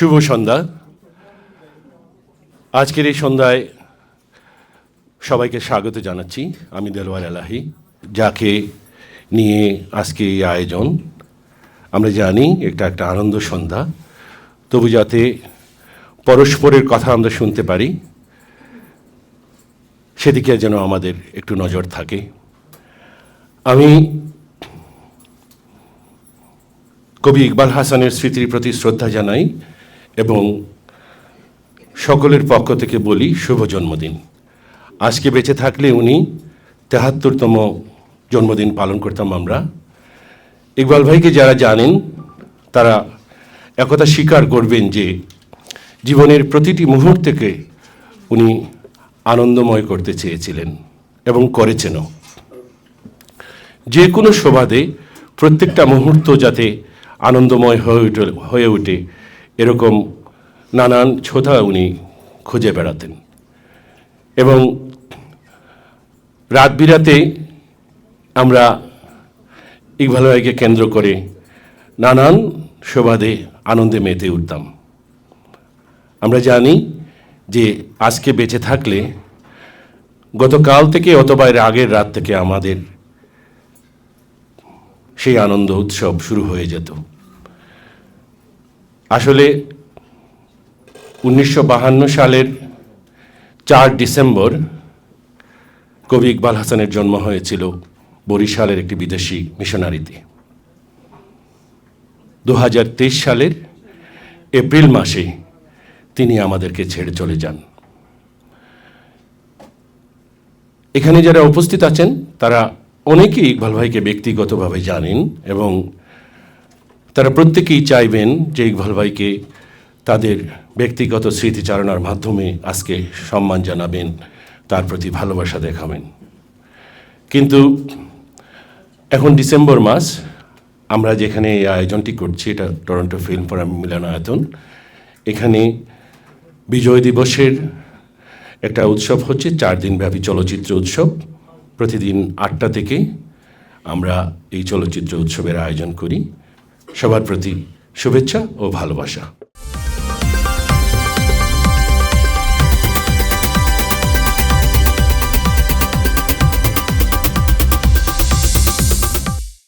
শুভ সন্ধ্যা। আজকের এই সন্ধ্যায় সবাইকে স্বাগত জানাচ্ছি। আমি দেলোয়ার এলাহি, যাকে নিয়ে আজকে এই আয়োজন। আমরা জানি এটা একটা আনন্দ সন্ধ্যা। তবু যাতে পরস্পরের কথা আমরা শুনতে পারি, সেদিকে যেন আমাদের একটু নজর থাকে। আমি কবি ইকবাল হাসানের স্মৃতির প্রতি শ্রদ্ধা জানাই। এবং সকলের পক্ষ থেকে বলি শুভ জন্মদিন। আজকে বেঁচে থাকলে উনি তেহাত্তরতম জন্মদিন পালন করতাম আমরা। ইকবাল ভাইকে যারা জানেন, তারা একথা স্বীকার করবেন যে জীবনের প্রতিটি মুহূর্তকে উনি আনন্দময় করতে চেয়েছিলেন এবং করেছেনও। যে কোনো সবাদে প্রত্যেকটা মুহূর্ত যাতে আনন্দময় হয়ে উঠে হয়ে ওঠে এরকম নানান ছোথা উনি খুঁজে বেড়াতেন। এবং রাত বিরাতে আমরা ইকবাল কেন্দ্র করে নানান সবাদে আনন্দে মেতে উঠতাম। আমরা জানি যে আজকে বেঁচে থাকলে গতকাল থেকে অথবা এর আগের রাত থেকে আমাদের সেই আনন্দ উৎসব শুরু হয়ে যেত। আসলে উনিশশো সালের চার ডিসেম্বর কবি ইকবাল হাসানের জন্ম হয়েছিল বরিশালের একটি বিদেশি মিশনারিতে। দু হাজার তেইশ সালের এপ্রিল মাসে তিনি আমাদেরকে ছেড়ে চলে যান। এখানে যারা উপস্থিত আছেন, তারা অনেকেই ইকবাল ভাইকে ব্যক্তিগতভাবে জানেন এবং তারা প্রত্যেকেই চাইবেন যে ইকবাল ভাইকে তাদের ব্যক্তিগত স্মৃতিচারণার মাধ্যমে আজকে সম্মান জানাবেন, তার প্রতি ভালোবাসা দেখাবেন। কিন্তু এখন ডিসেম্বর মাস, আমরা যেখানে এই আয়োজনটি করছি, এটা টরন্টো ফিল্ম ফোরাম মিলনায়তন, এখানে বিজয় দিবসের একটা উৎসব হচ্ছে, চার দিনব্যাপী চলচ্চিত্র উৎসব। প্রতিদিন আটটা থেকে আমরা এই চলচ্চিত্র উৎসবের আয়োজন করি। সবার প্রতি শুভেচ্ছা ও ভালোবাসা।